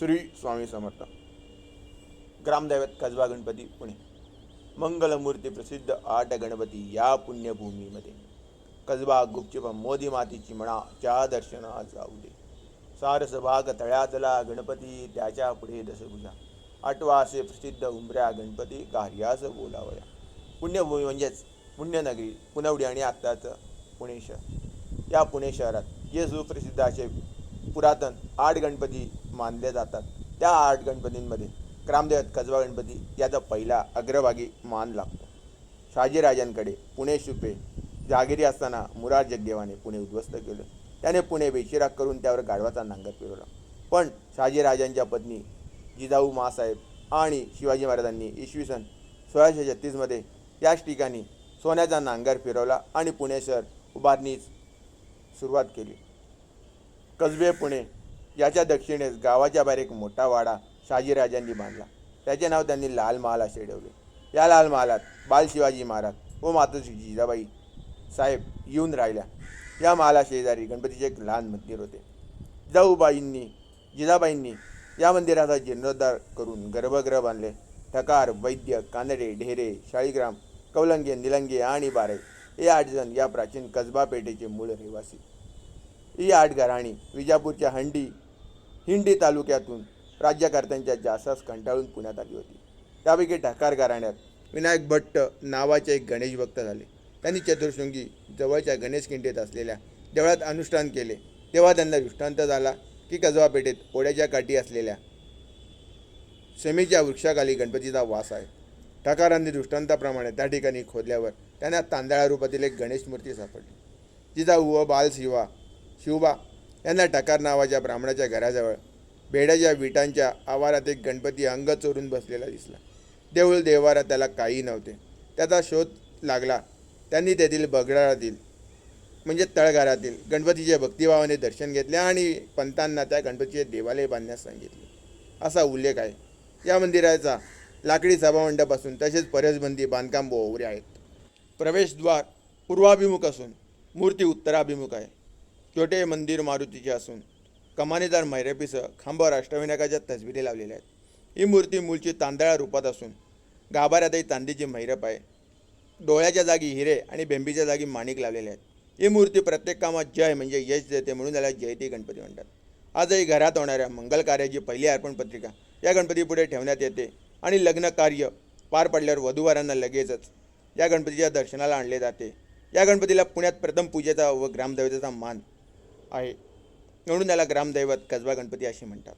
श्री स्वामी समर्थ. ग्रामदैवत कसबा गणपती पुणे. मंगलमूर्ती प्रसिद्ध आठ गणपती या पुण्यभूमीमध्ये. कसबा गुपचूप मोदी मातीची म्हणा च्या दर्शना जाऊ दे. सारस भाग तळ्यातला गणपती त्याच्या पुढे दशभुजा आठवासे प्रसिद्ध उंबऱ्या गणपती कार्यास बोलावया. पुण्यभूमी म्हणजेच पुण्यनगरी पुनवडी आणि आत्ताचं पुणे शहर. या पुणे शहरात जे सुप्रसिद्ध असे पुरातन आठ गणपती मानले जातात. त्या आठ गणपतींमध्ये ग्रामदेवत कसबा गणपती याचा पहिला अग्रभागी मान लागतो. शहाजीराजांकडे पुणे शुपे जहागिरी असताना मुरार जगदेवाने पुणे उद्ध्वस्त केलं. त्याने पुणे बेशिराग करून त्यावर गाढवाचा नांगर फिरवला पण शहाजीराजांच्या पत्नी जिजाऊ मासाहेब आणि शिवाजी महाराजांनी इसवी सन सोळाशे छत्तीसमध्ये त्याच ठिकाणी सोन्याचा नांगर फिरवला आणि पुणे शहर उभारणीस सुरुवात केली. कसबे पुणे याच्या दक्षिणेस गावाच्या बाहेर एक मोठा वाडा शहाजीराजांनी बांधला. त्याचे नाव त्यांनी लाल महाल असे ठेवले. या लाल महालात बाल शिवाजी महाराज व मातोश्री जिजाबाई साहेब येऊन राहिल्या. या महाला शेजारी गणपतीचे एक लहान मंदिर होते. जाऊबाईंनी जिजाबाईंनी या मंदिराचा जीर्णोद्धार करून गर्भगृह बांधले. ठकार वैद्य कानडे ढेरे शाळीग्राम कौलंगे निलंगे आणि बारे हे आठ जण या प्राचीन कसबा पेठेचे मूळ रहिवासी. ही आठ घराणी विजापूरच्या हंडी हिंडी तालुक्यातून राज्यकर्त्यांच्या जासास कंटाळून पुण्यात आली होती. त्यापैकी ढाकार घराण्यात विनायक भट्ट नावाचे एक गणेश भक्त झाले. त्यांनी चतुर्शृंगी जवळच्या गणेश किंडीत असलेल्या देवळात अनुष्ठान केले. तेव्हा त्यांना दृष्टांत झाला की कसबा पेठेत ओढ्याच्या काठी असलेल्या शमीच्या वृक्षाखाली गणपतीचा वास आहे. ठाकारांनी दृष्टांताप्रमाणे त्या ठिकाणी खोदल्यावर त्यांना तांदळा रूपातील एक गणेश मूर्ती सापडली. जिजाऊ व बाल शिवा शिवबा यांना टकार नावाच्या ब्राह्मणाच्या घराजवळ बेड्याच्या विटांच्या आवारात एक गणपती अंग चोरून बसलेला दिसला. देऊळ देवारा त्याला काही नव्हते. त्याचा शोध लागला. त्यांनी तेथील बगडाळातील म्हणजे तळघरातील गणपतीच्या भक्तिभावाने दर्शन घेतले आणि पंतांना त्या गणपतीचे देवालय बांधण्यास सांगितले. असा उल्लेख आहे. या मंदिराचा लाकडी सभामंडप असून तसेच परसबंदी बांधकाम बोवरे आहेत. प्रवेशद्वार पूर्वाभिमुख असून मूर्ती उत्तराभिमुख आहे. छोटे मंदिर मारुतीचे असून कमानीदार मैरपीसह खांबावर अष्टविनायकाच्या तसबिरी लावलेल्या आहेत. ही मूर्ती मूळची तांदळा रूपात असून गाभाऱ्यातही तांदीची मैरप आहे. डोळ्याच्या जागी हिरे आणि बेंबीच्या जागी माणिक लावलेले आहेत. ही मूर्ती प्रत्येक कामात जय म्हणजे यश देते म्हणून त्याला जयती गणपती म्हणतात. आजही घरात होणाऱ्या मंगल कार्याची पहिली अर्पण पत्रिका या गणपतीपुढे ठेवण्यात येते आणि लग्न कार्य पार पडल्यावर वधूवरांना लगेचच या गणपतीच्या दर्शनाला आणले जाते. या गणपतीला पुण्यात प्रथम पूजेचा व ग्रामदेवतेचा मान आहे. म्हणून त्याला ग्रामदैवत कसबा गणपती असे म्हणतात.